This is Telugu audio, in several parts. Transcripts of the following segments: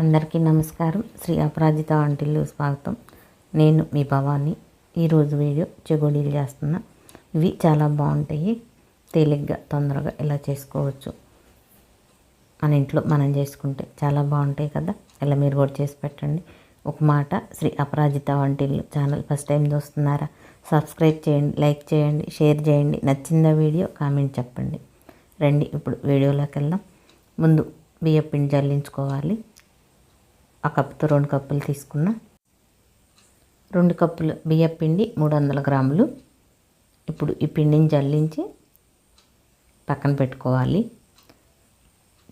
అందరికీ నమస్కారం. శ్రీ అపరాజిత వంటిల్లు స్వాగతం. నేను మీ భవాని. ఈరోజు వీడియో చెగోడీలు చేస్తున్నా. ఇవి చాలా బాగుంటాయి. తేలిగ్గా తొందరగా ఇలా చేసుకోవచ్చు మన ఇంట్లో మనం చేసుకుంటే చాలా బాగుంటాయి కదా. ఇలా మీరు కూడా చేసి పెట్టండి. ఒక మాట శ్రీ అపరాజిత వంటిల్లు ఛానల్ ఫస్ట్ టైం చూస్తున్నారా? సబ్స్క్రైబ్ చేయండి లైక్ చేయండి షేర్ చేయండి. నచ్చిందా వీడియో కామెంట్ చెప్పండి. రండి ఇప్పుడు వీడియోలోకి వెళ్దాం. ముందు బియ్య పిండి జల్లించుకోవాలి. ఆ కప్పుతో రెండు కప్పులు తీసుకున్నా. రెండు కప్పులు బియ్య పిండి మూడు వందల గ్రాములు. ఇప్పుడు ఈ పిండిని జల్లించి పక్కన పెట్టుకోవాలి.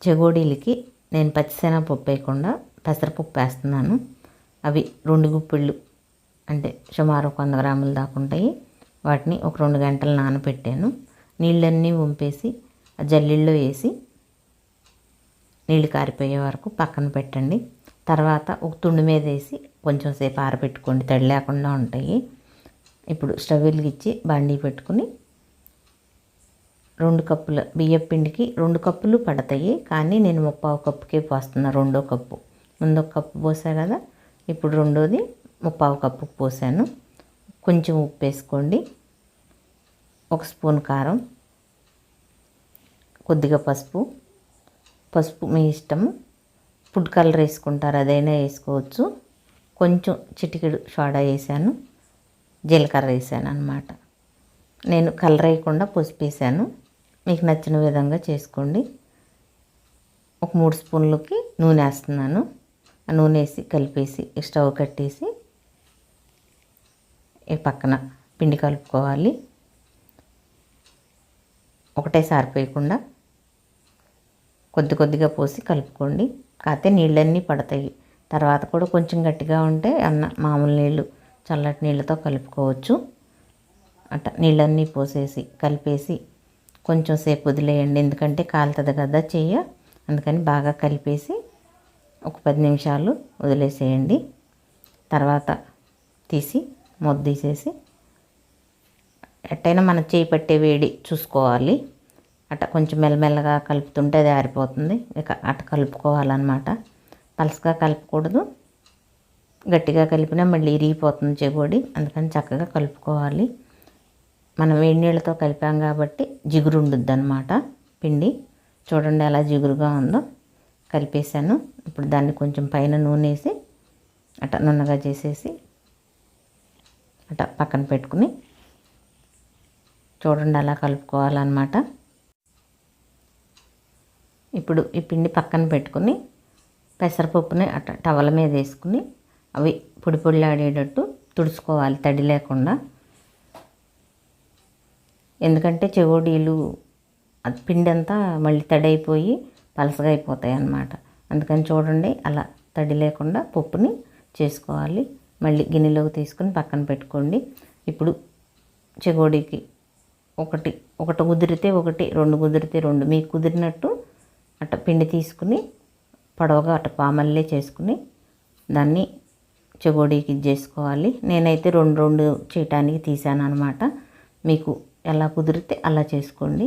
చెగోడీలకి నేను పచ్చిసెనగపప్పు వేయకుండా పెసరపప్పు వేస్తున్నాను. అవి రెండు గుప్పిళ్ళు అంటే సుమారు ఒక వంద గ్రాములు దాకా ఉంటాయి. వాటిని ఒక రెండు గంటలు నానబెట్టాను. నీళ్ళన్నీ వంపేసి ఆ జల్లిల్లో వేసి నీళ్ళు కారిపోయే వరకు పక్కన పెట్టండి. తర్వాత ఒక తుండు మీద వేసి కొంచెం సేపు ఆరబెట్టుకోండి. తడి లేకుండా ఉంటాయి. ఇప్పుడు స్టవ్ వెలిగించి బండి పెట్టుకుని రెండు కప్పుల బియ్యం పిండికి రెండు కప్పులు పడతాయి. కానీ నేను ముప్పావు కప్పుకే పోస్తున్నా రెండో కప్పు. ముందు ఒక కప్పు పోసా కదా? ఇప్పుడు రెండోది ముప్పావు కప్పు పోసాను. కొంచెం ఉప్పు వేసుకోండి. ఒక స్పూన్ కారం కొద్దిగా పసుపు. పసుపు మీ ఇష్టం ఫుడ్ కలర్ వేసుకుంటారు అదైనా వేసుకోవచ్చు. కొంచెం చిటికెడు సోడా వేసాను జీలకర్ర వేసాను అనమాట నేను కలర్ వేయకుండా పసుపు వేసాను. మీకు నచ్చిన విధంగా చేసుకోండి. ఒక మూడు స్పూన్లకి నూనె వేస్తున్నాను. ఆ నూనె వేసి కలిపేసి స్టవ్ కట్టేసి ఈ పక్కన పిండి కలుపుకోవాలి. ఒకటే సారిపోయకుండా కొద్ది కొద్దిగా పోసి కలుపుకోండి. కాకపోతే నీళ్ళన్నీ పడతాయి. తర్వాత కూడా కొంచెం గట్టిగా ఉంటే అన్న మామూలు నీళ్ళు చల్లటి నీళ్ళతో కలుపుకోవచ్చు. అట్ట నీళ్ళన్నీ పోసేసి కలిపేసి కొంచెం సేపు వదిలేయండి. ఎందుకంటే కాలుతుంది కదా చెయ్య. అందుకని బాగా కలిపేసి ఒక పది నిమిషాలు వదిలేసేయండి. తర్వాత తీసి ముద్ద తీసేసి ఎట్టయినా మన చేయి పట్టే వేడి చూసుకోవాలి. అట్ట కొంచెం మెల్లమెల్లగా కలుపుతుంటే అది ఆరిపోతుంది. ఇక అట్ట కలుపుకోవాలన్నమాట. పలసగా కలపకూడదు. గట్టిగా కలిపినా మళ్ళీ ఇరిగిపోతుంది చెగోడి. అందుకని చక్కగా కలుపుకోవాలి. మనం వేడి నీళ్ళతో కలిపాం కాబట్టి జిగురు ఉండుద్ది అనమాట పిండి. చూడండి ఎలా జిగురుగా ఉందో. కలిపేసాను ఇప్పుడు దాన్ని కొంచెం పైన నూనె వేసి అట్ట నున్నగా చేసేసి అట్ట పక్కన పెట్టుకుని చూడండి అలా కలుపుకోవాలన్నమాట. ఇప్పుడు ఈ పిండి పక్కన పెట్టుకుని పెసరపప్పుని అట్ట టవల మీద వేసుకుని అవి పొడి పొడిలాడేటట్టు తుడుచుకోవాలి తడి లేకుండా. ఎందుకంటే చెవోడీలు అది పిండి అంతా మళ్ళీ తడి అయిపోయి పలసగా అయిపోతాయి అన్నమాట అందుకని చూడండి అలా తడి లేకుండా పప్పుని చేసుకోవాలి. మళ్ళీ గిన్నెలోకి తీసుకుని పక్కన పెట్టుకోండి. ఇప్పుడు చెగోడీకి ఒకటి ఒకటి కుదిరితే ఒకటి రెండు కుదిరితే రెండు మీకు కుదిరినట్టు అట్ట పిండి తీసుకుని పొడవగా అట్ట పామల్లే చేసుకుని దాన్ని చెగోడీకి చేసుకోవాలి నేనైతే రెండు రెండు చేయటానికి తీసాను అనమాట మీకు ఎలా కుదిరితే అలా చేసుకోండి.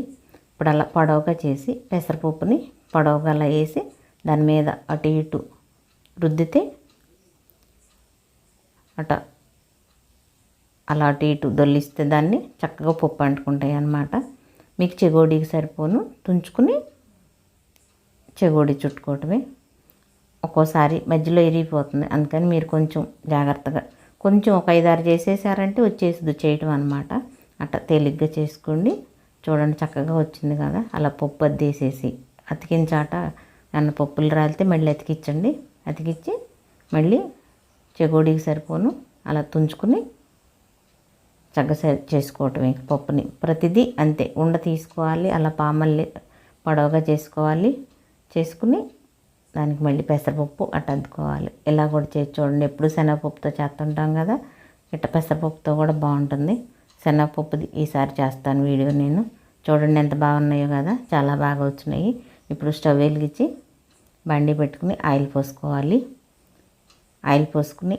ఇప్పుడు అలా పొడవగా చేసి పెసరపప్పుని పొడవగా అలా వేసి దాని మీద అటు ఇటు రుద్దితే అట అలా అటు ఇటు దొల్లిస్తే దాన్ని చక్కగా పప్పు అంటుకుంటాయి అన్నమాట మీకు చెగోడీకి సరిపోను. తుంచుకుని చెగోడి చుట్టుకోవటమే. ఒక్కోసారి మధ్యలో ఇరిగిపోతుంది. అందుకని మీరు కొంచెం జాగ్రత్తగా కొంచెం ఒక ఐదారు చేసేసారంటే వచ్చేసింది చేయటం అనమాట అట్లా తేలిగ్గా చేసుకోండి. చూడండి చక్కగా వచ్చింది కదా. అలా పప్పు అద్దేసేసి అతికించాట అన్న పప్పులు రాలితే మళ్ళీ అతికించండి అతికిచ్చి మళ్ళీ చెగోడికి సరిపోను. అలా తుంచుకుని చక్కగా చేసుకోవటమే పప్పుని. ప్రతిదీ అంతే. ఉండ తీసుకోవాలి అలా పామల్లి పడవగా చేసుకోవాలి. చేసుకుని దానికి మళ్ళీ పెసరపప్పు అట్ట అద్దుకోవాలి. ఇలా కూడా చేసి చూడండి. ఎప్పుడు శనగపప్పుతో చేస్తుంటాం కదా ఇట్ట పెసరపప్పుతో కూడా బాగుంటుంది. శనగపప్పుది ఈసారి చేస్తాను వీడియో నేను. చూడండి ఎంత బాగున్నాయో కదా చాలా బాగా వచ్చినాయి. ఇప్పుడు స్టవ్ వెలిగించి బండి పెట్టుకుని ఆయిల్ పోసుకోవాలి. ఆయిల్ పోసుకుని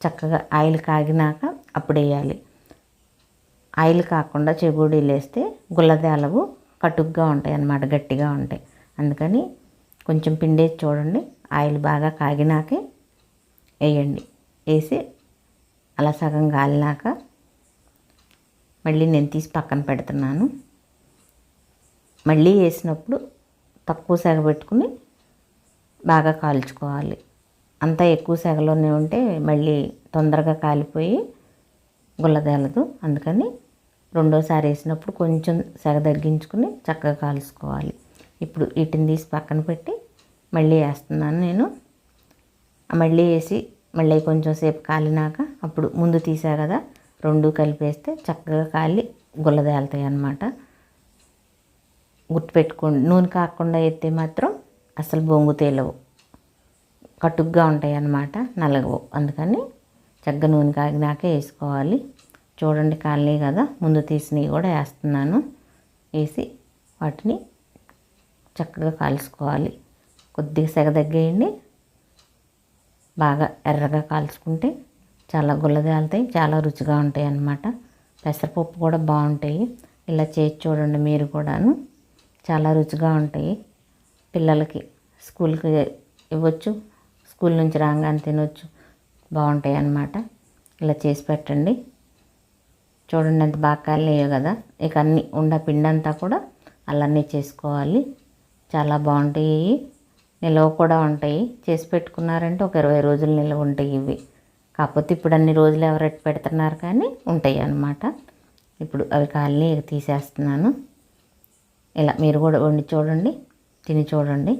చక్కగా ఆయిల్ కాగినాక అప్పుడు వేయాలి. ఆయిల్ కాకుండా చెగుడీలు వేస్తే గుల్లదేలవు కటుగ్గా ఉంటాయి అన్నమాట గట్టిగా ఉంటాయి. అందుకని కొంచెం పిండేసి చూడండి. ఆయిల్ బాగా కాగినాకే వేయండి. వేసి అలా సగం గాలినాక మళ్ళీ నేను తీసి పక్కన పెడుతున్నాను. మళ్ళీ వేసినప్పుడు తక్కువ సెగ పెట్టుకుని బాగా కాల్చుకోవాలి. అంతా ఎక్కువ సెగలోనే ఉంటే మళ్ళీ తొందరగా కాలిపోయి గుల్లదేలదు. అందుకని రెండోసారి వేసినప్పుడు కొంచెం సెగ తగ్గించుకుని చక్కగా కాల్చుకోవాలి. ఇప్పుడు వీటిని తీసి పక్కన పెట్టి మళ్ళీ వేస్తున్నాను నేను. మళ్ళీ వేసి మళ్ళీ కొంచెం సేపు కాలినాక అప్పుడు ముందు తీసా కదా రెండు కలిపేస్తే చక్కగా కాలి గుల్లదేలుతాయి అన్నమాట. గుర్తుపెట్టుకోండి నూనె కాకుండా ఎత్తే మాత్రం అసలు బొంగు తేలవు. కటుగ్గా ఉంటాయి అన్నమాట నలగవు. అందుకని చక్కగా నూనె కాగినాకే వేసుకోవాలి. చూడండి కాలనీ కదా ముందు తీసినవి కూడా వేస్తున్నాను. వేసి వాటిని చక్కగా కాల్చుకోవాలి. కొద్దిగా సెగ తగ్గేయండి. బాగా ఎర్రగా కాల్చుకుంటే చాలా గుల్లదేలుతాయి చాలా రుచిగా ఉంటాయి అన్నమాట. పెసరపప్పు కూడా బాగుంటాయి. ఇలా చేసి చూడండి మీరు కూడాను. చాలా రుచిగా ఉంటాయి. పిల్లలకి స్కూల్కి ఇవ్వచ్చు స్కూల్ నుంచి రాగానే తినొచ్చు. బాగుంటాయి అన్నమాట. ఇలా చేసి పెట్టండి. చూడండి ఎంత బాగా కాలేయో కదా. ఇక అన్ని ఉండ పిండి అంతా కూడా అలానే చేసుకోవాలి. చాలా బాగుంటాయి. నిల్వ కూడా ఉంటాయి. చేసి పెట్టుకున్నారంటే ఒక ఇరవై రోజులు నిల్వ ఉంటాయి ఇవి. కాకపోతే ఇప్పుడు అన్ని రోజులు ఎవరెట్ పెడుతున్నారు కానీ ఉంటాయి అన్నమాట. ఇప్పుడు అవి కాళ్ళని తీసేస్తున్నాను. ఇలా మీరు కూడా వండి చూడండి. తిని చూడండి.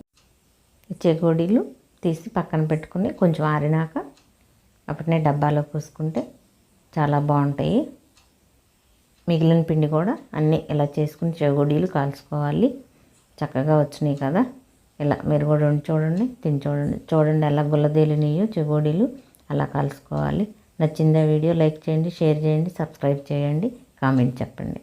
చెగోడీలు తీసి పక్కన పెట్టుకుని కొంచెం ఆరినాక అప్పటినే డబ్బాలో పోసుకుంటే చాలా బాగుంటాయి. మిగిలిన పిండి కూడా అన్నీ ఇలా చేసుకుని చెగోడీలు కాల్చుకోవాలి. చక్కగా వచ్చినాయి కదా. ఇలా మీరు కూడా ఉండి చూడండి తిని చూడండి. చూడండి ఎలా గుల్లదేలినాయో చెగోడీలు అలా కలుసుకోవాలి నచ్చిందా వీడియో లైక్ చేయండి షేర్ చేయండి సబ్స్క్రైబ్ చేయండి కామెంట్ చెప్పండి.